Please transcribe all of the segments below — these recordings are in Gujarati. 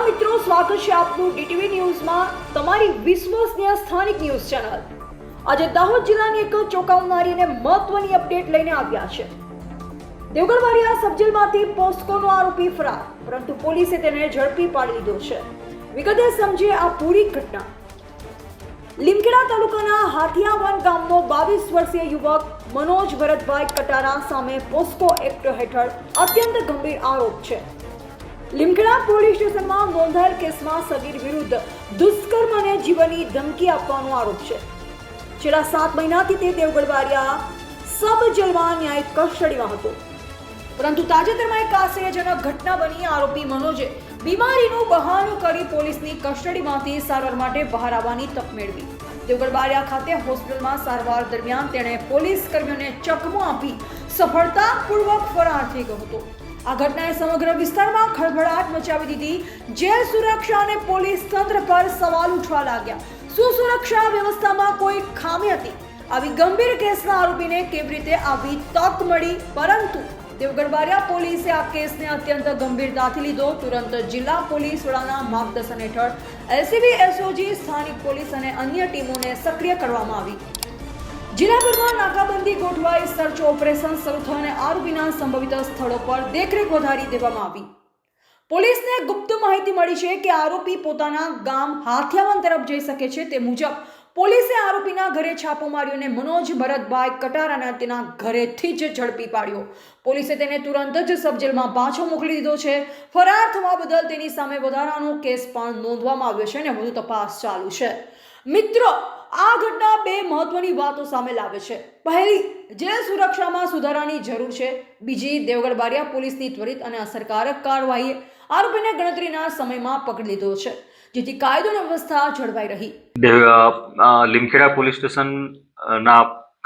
સ્વાગત છે આપનું ડીટીવી ન્યૂઝમાં તમારી વિશ્વસનીય સ્થાનિક ન્યૂઝ ચેનલ. આજે દાહોદ જિલ્લાની એક ચોંકાવનારી અને મહત્વની અપડેટ લઈને આવ્યા છે. દેવગઢવાડિયા સબજેલમાંથી પોસ્કોનો આરોપી ફરાર, પરંતુ પોલીસે તેને ઝડપી પાડી લીધો છે. વિગતે સમજીએ આ પૂરી ઘટના. લીમખેડા તાલુકાના હાથિયાવન ગામનો બાવીસ વર્ષીય યુવક મનોજ ભરતભાઈ કટારા સામે પોસ્કો એક્ટ હેઠળ અત્યંત ગંભીર આરોપ છે. લીમખેડા પોલીસ સ્ટેશનમાં નોંધાયેલ કેસમાં સગીર વિરુદ્ધ દુષ્કર્મ અને જીવનની ધમકી આપવાનો આરોપ છે. છેલ્લા સાત મહિનાથી તે દેવગઢવાડિયા સબ જેલમાં ન્યાયિક કસ્ટડીમાં હતો. પરંતુ તાજેતરમાં એક આશ્ચર્યજનક ઘટના બની આરોપી મનોજે બીમારીનું બહાનું કરી પોલીસની કસ્ટડીમાંથી સારવાર માટે બહાર આવવાની તક મેળવી. દેવગઢબારિયા ખાતે હોસ્પિટલમાં સારવાર દરમિયાન તેણે પોલીસ કર્મીઓને ચકમો આપી સફળતાપૂર્વક ફરાર થઈ ગયો હતો. આ ઘટનાએ સમગ્ર વિસ્તારમાં ખળભળાટ મચાવી દીધી. જેલ સુરક્ષા અને પોલીસ તંત્ર પર સવાલ ઉઠવા લાગ્યા. શું સુરક્ષા વ્યવસ્થામાં કોઈ ખામી હતી? આવી ગંભીર કેસના આરોપીને કેવી રીતે આવી તક મળી? પરંતુ દેવગઢ બારિયા પોલીસે આ કેસને અત્યંત ગંભીરતાથી લીધો. તુરંત જિલ્લા પોલીસ વડાના માર્ગદર્શન હેઠળ એલસીબી એસઓજી સ્થાનિક પોલીસ અને અન્ય ટીમોને સક્રિય કરવામાં આવી. જિલ્લાભરમાં નાકાબંધી ગોઠવાઈ સર્ચ ઓપરેશન શરૂ થવાને આરોપીના સંભવિત સ્થળો પર દેખરેખ વધારી દેવામાં આવી. પોલીસને ગુપ્ત માહિતી મળી છે કે આરોપી પોતાના ગામ હાથિયાવન તરફ જઈ શકે છે તે મુજબ પોલીસે આરોપીના ઘરે છાપો માર્યો અને મનોજ ભરતભાઈ કટારાના તેના ઘરેથી જ ઝડપી પાડ્યો. પોલીસે તેને તુરંત જ સબજેલમાં પાછો મોકલી દીધો છે. ફરાર થવા બદલ તેની સામે વધારાનો કેસ પણ નોંધવામાં આવ્યો છે અને વધુ તપાસ ચાલુ છે. મિત્રો, આ ઘટના બે મહત્વની વાતો સામે લાવે છે. પહેલી, જેલ સુરક્ષામાં સુધારાની જરૂર છે. બીજી, દેવગઢ બારિયા પોલીસની ત્વરિત અને અસરકારક કાર્યવાહીએ આરોપીને ગણતરીના સમયમાં પકડી લીધો છે, જેથી કાયદો વ્યવસ્થા જળવાઈ રહી. લીમખેડા પોલીસ સ્ટેશન ના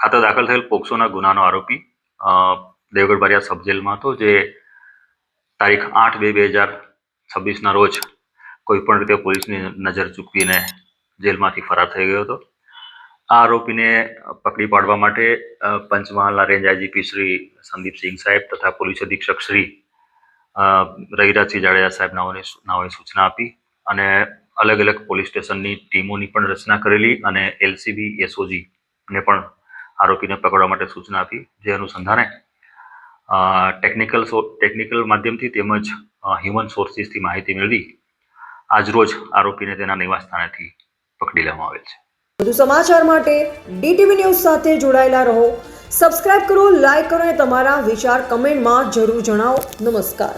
ખાતે દાખલ થયેલ પોક્સોના ગુનાનો આરોપી દેવગઢ બારિયા સબ જેલમાં હતો, જે તારીખ આઠ બે બે હજાર છવ્વીસના રોજ કોઈપણ રીતે પોલીસની નજર ચૂકવીને જેલમાંથી ફરાર થઈ ગયો હતો. આ આરોપીને પકડી પાડવા માટે પંચમહાલના રેન્જ આઈજીપી શ્રી સંદીપસિંહ સાહેબ તથા પોલીસ અધિક્ષક શ્રી રવિરાજસિંહ જાડેજા સાહેબ નાઓને સૂચના આપી અને અલગ અલગ પોલીસ સ્ટેશનની ટીમોની પણ રચના કરેલી અને એલસીબી, એસઓજી ને પણ આરોપીને પકડવા માટે સૂચના આપી. જે અનુસંધાને ટેકનિકલ ટેકનિકલ માધ્યમથી તેમજ હ્યુમન સોર્સિસથી માહિતી મેળવી આજરોજ આરોપીને તેના નિવાસ સ્થાનેથી પકડી લેવામાં આવેલ છે. વધુ સમાચાર માટે ડીટીવી ન્યૂઝ સાથે જોડાયેલા રહો. સબસ્ક્રાઇબ કરો લાઇક કરો અને તમારા વિચાર કમેન્ટમાં જરૂર જણાવો. નમસ્કાર.